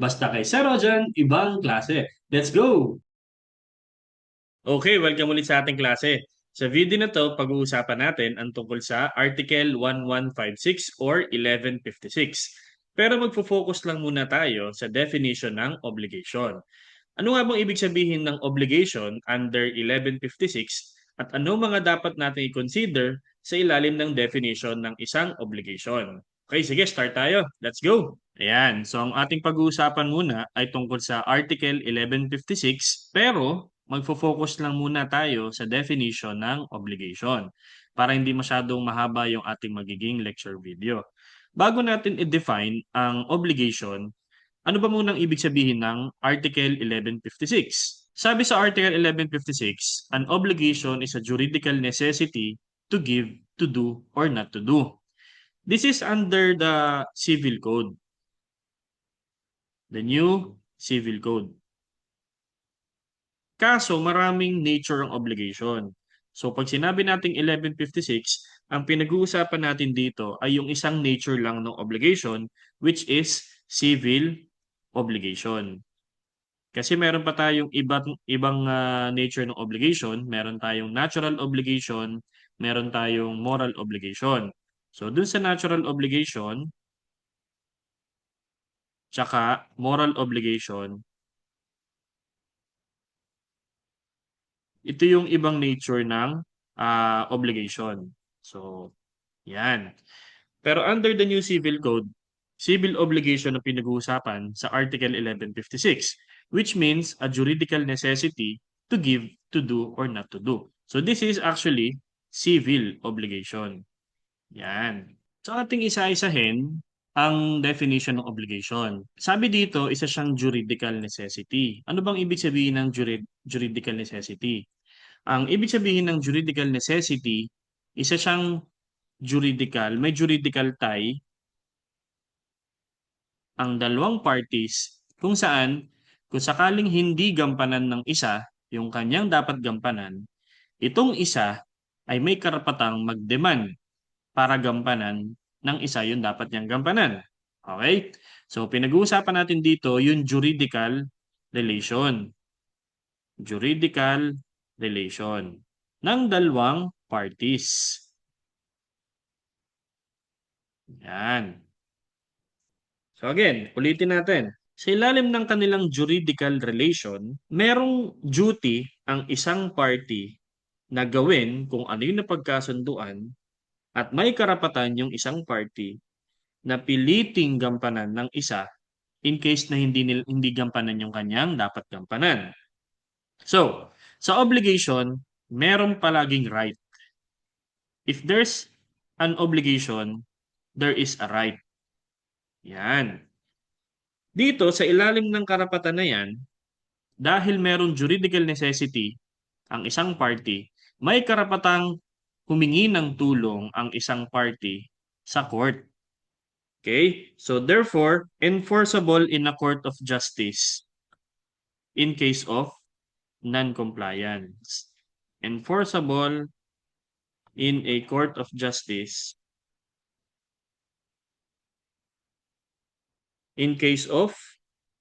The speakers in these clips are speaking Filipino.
Basta kay Sir Rojan, ibang klase. Let's go! Okay, welcome ulit sa ating klase. Sa video na to, pag-uusapan natin ang tungkol sa Article 1156 or 1156. Pero magfo-focus lang muna tayo sa definition ng obligation. Ano nga bang ibig sabihin ng obligation under 1156 at ano mga dapat natin i-consider sa ilalim ng definition ng isang obligation? Okay, sige, start tayo. Let's go! Ayan, so ang ating pag-uusapan muna ay tungkol sa Article 1156 pero magfo-focus lang muna tayo sa definition ng obligation para hindi masyadong mahaba yung ating magiging lecture video. Bago natin i-define ang obligation, ano ba munang ibig sabihin ng Article 1156? Sabi sa Article 1156, an obligation is a juridical necessity to give, to do, or not to do. This is under the Civil Code. The new Civil Code. Kaso maraming nature ang obligation. So pag sinabi nating 1156, ang pinag-uusapan natin dito ay yung isang nature lang ng obligation which is civil obligation. Kasi meron pa tayong ibang ibang uh, nature ng obligation, meron tayong natural obligation, meron tayong moral obligation. So dun sa natural obligation, tsaka moral obligation, ito yung ibang nature ng uh, obligation. So, yan. Pero under the new civil code, civil obligation ang pinag-uusapan sa Article 1156, which means a juridical necessity to give, to do, or not to do. So this is actually civil obligation. Yan. So ating isa-isahin ang definition ng obligation. Sabi dito, isa siyang juridical necessity. Ano bang ibig sabihin ng jurid juridical necessity? Ang ibig sabihin ng juridical necessity, isa siyang juridical, may juridical tie ang dalawang parties kung saan kung sakaling hindi gampanan ng isa yung kanyang dapat gampanan, itong isa ay may karapatang mag-demand para gampanan ng isa yung dapat niyang gampanan. Okay? So, pinag-uusapan natin dito yung juridical relation. Juridical relation ng dalawang parties. Yan. So again, ulitin natin. Sa ilalim ng kanilang juridical relation, merong duty ang isang party na gawin kung ano yung napagkasunduan at may karapatan yung isang party na piliting gampanan ng isa in case na hindi hindi gampanan yung kanyang dapat gampanan. So, sa obligation, meron palaging right. If there's an obligation, there is a right. Yan. Dito, sa ilalim ng karapatan na yan, dahil merong juridical necessity ang isang party, may karapatang humingi ng tulong ang isang party sa court. Okay? So therefore, enforceable in a court of justice in case of non-compliance. Enforceable in a court of justice in case of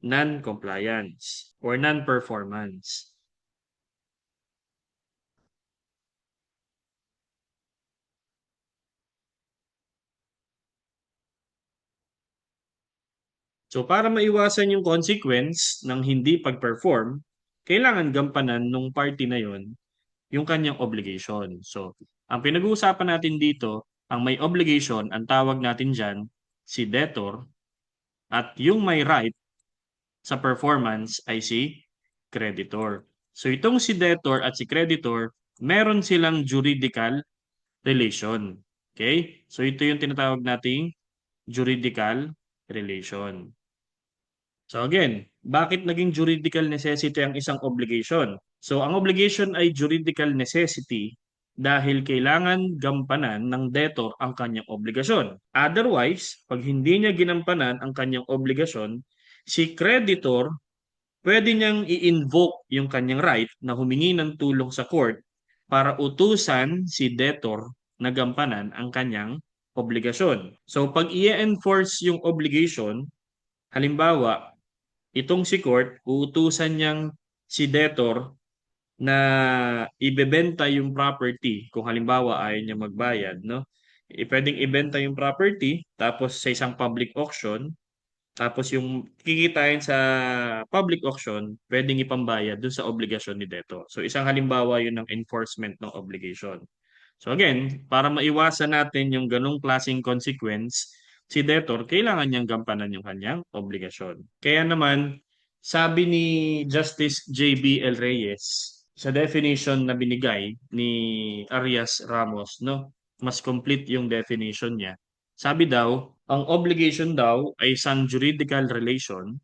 non-compliance or non-performance. So para maiwasan yung consequence ng hindi pag-perform, kailangan gampanan nung party na yon yung kanyang obligation. So, ang pinag-uusapan natin dito, ang may obligation, ang tawag natin dyan, si debtor, at yung may right sa performance ay si creditor. So itong si debtor at si creditor, meron silang juridical relation. Okay? So ito yung tinatawag nating juridical relation. So again, bakit naging juridical necessity ang isang obligation? So ang obligation ay juridical necessity dahil kailangan gampanan ng debtor ang kanyang obligasyon. Otherwise, pag hindi niya ginampanan ang kanyang obligasyon, si creditor pwede niyang i-invoke yung kanyang right na humingi ng tulong sa court para utusan si debtor na gampanan ang kanyang obligasyon. So pag i-enforce yung obligation, halimbawa, itong si court, uutusan niyang si debtor na ibebenta yung property kung halimbawa ayaw niya magbayad, no? E, pwedeng ibenta yung property tapos sa isang public auction tapos yung kikitain sa public auction, pwedeng ipambayad dun sa obligasyon ni debtor. So isang halimbawa yun ng enforcement ng obligation. So again, para maiwasan natin yung ganong klaseng consequence, si debtor kailangan niyang gampanan yung kanyang obligasyon. Kaya naman, sabi ni Justice J.B. L. Reyes sa definition na binigay ni Arias Ramos, no? Mas complete yung definition niya. Sabi daw, ang obligation daw ay isang juridical relation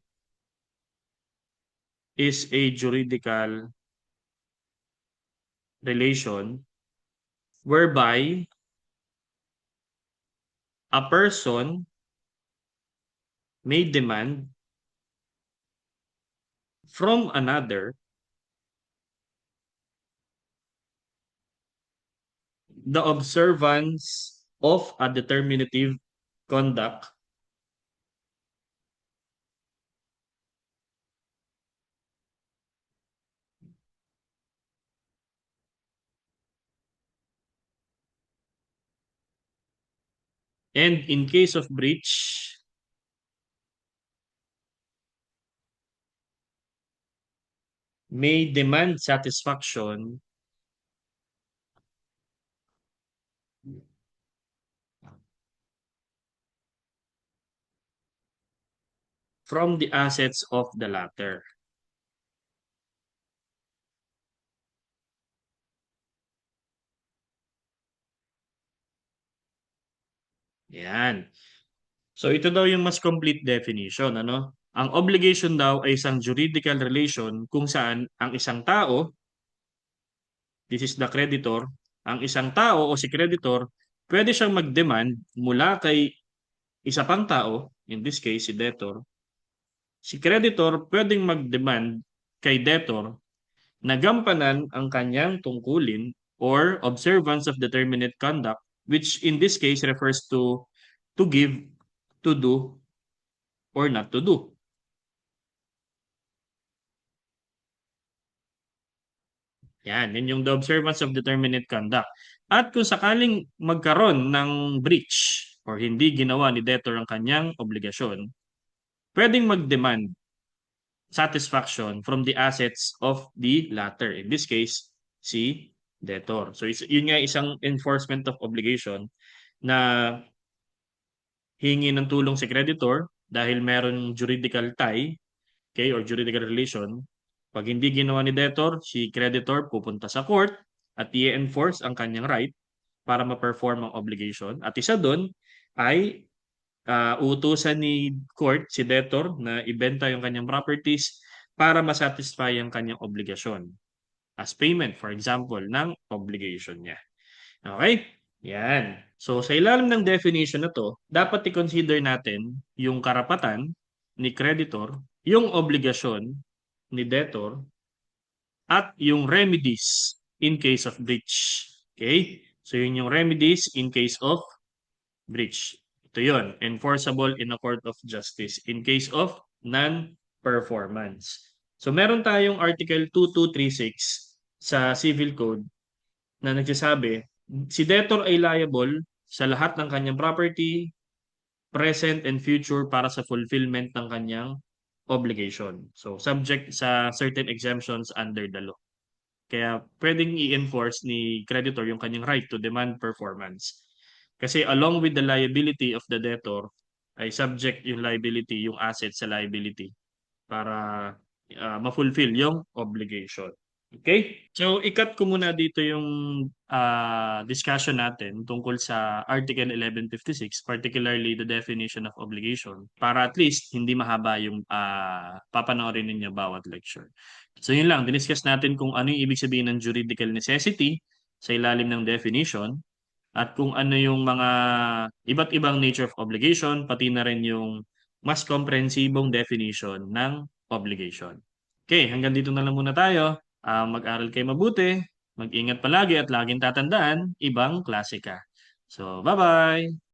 is a juridical relation whereby a person may demand from another the observance of a determinative conduct and in case of breach may demand satisfaction from the assets of the latter. Yan. So ito daw yung mas complete definition, ano? Ang obligation daw ay isang juridical relation kung saan ang isang tao, this is the creditor, ang isang tao o si creditor, pwede siyang mag-demand mula kay isa pang tao, in this case si debtor, si creditor pwedeng mag-demand kay debtor na gampanan ang kanyang tungkulin or observance of determinate conduct which in this case refers to to give, to do, or not to do. Yan, yun yung the observance of determinate conduct. At kung sakaling magkaroon ng breach or hindi ginawa ni debtor ang kanyang obligasyon, pwedeng mag-demand satisfaction from the assets of the latter. In this case, si debtor. So yun nga isang enforcement of obligation na hingi ng tulong si creditor dahil meron juridical tie okay, or juridical relation. Pag hindi ginawa ni debtor, si creditor pupunta sa court at i-enforce ang kanyang right para ma-perform ang obligation. At isa doon ay uh, utusan ni court si debtor na ibenta yung kanyang properties para masatisfy ang kanyang obligasyon as payment, for example, ng obligation niya. Okay? Yan. So, sa ilalim ng definition na to, dapat i-consider natin yung karapatan ni creditor, yung obligasyon ni debtor, at yung remedies in case of breach. Okay? So, yun yung remedies in case of breach. Ito yun, enforceable in a court of justice in case of non-performance. So, meron tayong Article 2236 sa Civil Code na nagsasabi si debtor ay liable sa lahat ng kanyang property, present and future para sa fulfillment ng kanyang obligation. So, subject sa certain exemptions under the law. Kaya pwedeng i-enforce ni creditor yung kanyang right to demand performance. Kasi along with the liability of the debtor, ay subject yung liability, yung asset sa liability para uh, ma-fulfill yung obligation. Okay? So, ikat ko muna dito yung uh, discussion natin tungkol sa Article 1156, particularly the definition of obligation, para at least hindi mahaba yung uh, papanoorin ninyo bawat lecture. So, yun lang. Diniscuss natin kung ano yung ibig sabihin ng juridical necessity sa ilalim ng definition at kung ano yung mga iba't ibang nature of obligation, pati na rin yung mas komprehensibong definition ng obligation. Okay, hanggang dito na lang muna tayo uh, mag-aral kayo mabuti, mag-ingat palagi at laging tatandaan, ibang klase ka. So, bye-bye!